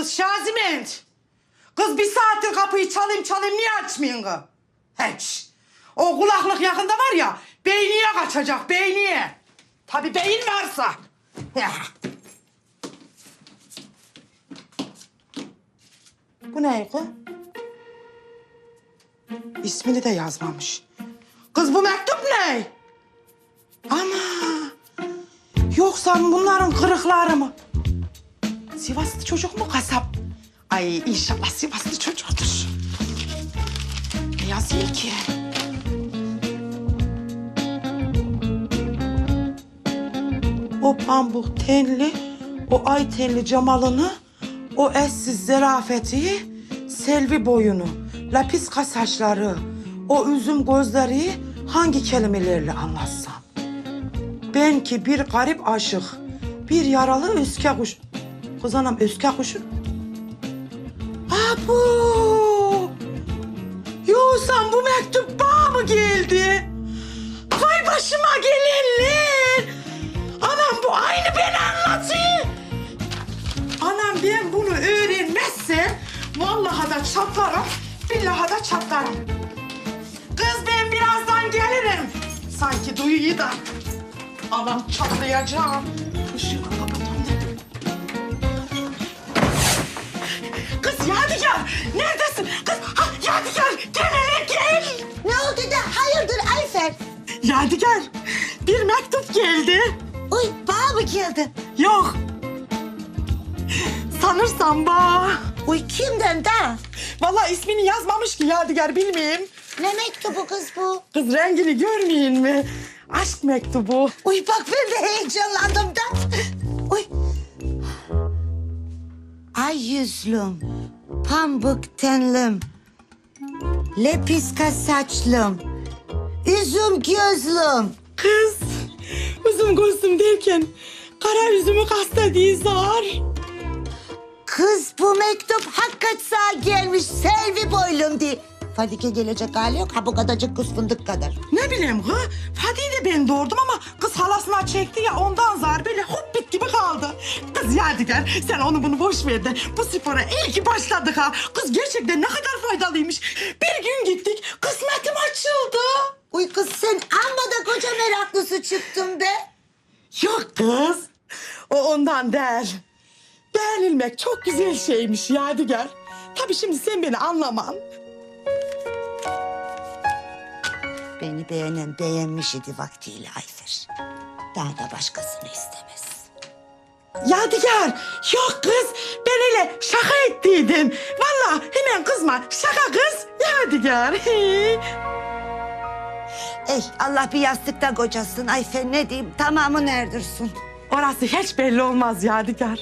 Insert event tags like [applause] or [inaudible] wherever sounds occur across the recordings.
Kız Şaziment. Kız bir saattir kapıyı çalayım çalayım niye açmıyorsun kız? Hiç. O kulaklık yakında var ya beyniye kaçacak beyniye. Tabii beyin varsa. Bu ne kız? İsmini de yazmamış. Kız bu mektup ne? Ama yoksa bunların kırıkları mı? Sivaslı çocuk mu kasap? Ay inşallah Sivaslı çocuğudur. Ne yazıyor ki? O pambuk tenli, o ay tenli camalını, o eşsiz zerafeti, selvi boyunu, lapiska saçları, o üzüm gözleri hangi kelimelerle anlatsam? Ben ki bir garip aşık, bir yaralı öske kuş... Kız anam öske kuşu... Abu! Yoğuzhan bu mektup bana mı geldi? Vay başıma gelenler! Anam bu aynı ben anlatıyor. Anam ben bunu öğrenmezsem vallahi da çatlarım, billahi da çatlarım. Kız ben birazdan gelirim. Sanki duyuyor da. Anam çatlayacağım. Ayfer? Yadigar bir mektup geldi. Uy bana mı geldi? Yok. Sanırsam ba. Uy kimden da? Vallahi ismini yazmamış ki Yadigar bilmeyeyim. Ne mektubu kız bu? Kız rengini görmeyin mi? Aşk mektubu. Uy bak ben de heyecanlandım da. Uy. Ay yüzlüm, pambık tenlim, lepiska saçlım, üzüm gözlüm. Kız üzüm gözlüm derken kara üzümü kastediği zar. Kız bu mektup hakikat sağ gelmiş Selvi boylum diye. Fadike gelecek hali yok ha bu kadarcık kız fındık kadar. Ne bileyim kız. Fadi'yi de ben doğurdum ama kız halasına çekti ya ondan zar böyle hop bit gibi kaldı. Kız Yadigar sen onu bunu boş ver de bu spora iyi ki başladık ha. Kız gerçekten ne kadar faydalıymış. Bir gün gittik kısmetim açıldı. Uy kız sen amma da koca meraklısı çıktın be. Yok kız. O ondan değil. Beğenilmek çok güzel şeymiş Yadigar. Tabii şimdi sen beni anlaman. Beni beğenen beğenmiş idi vaktiyle Ayfer. Daha da başkasını istemez. Yadigar yok kız ben öyle şaka ettiydim. Vallahi hemen kızma şaka kız Yadigar. [laughs] Ey Allah bir yastıkta kocasın Ayfer ne diyeyim tamamı neredirsin? Orası hiç belli olmaz Yadigar.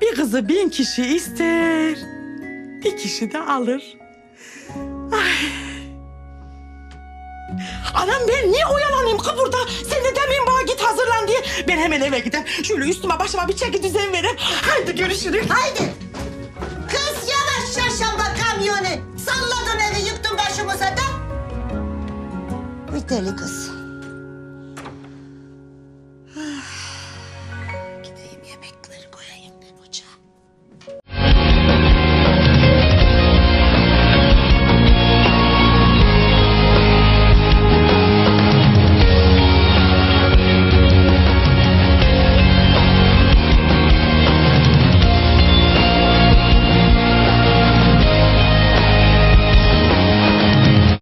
Bir kızı bin kişi ister, bir kişi de alır. Ay. Anam ben niye oyalanayım ki burada? Sen de demeyin bana git hazırlan diye. Ben hemen eve gider. Şöyle üstüme başıma bir çeki düzen vereyim. Haydi görüşürüz. Haydi. Kız yavaş çarşamba kamyonu. Deli kız.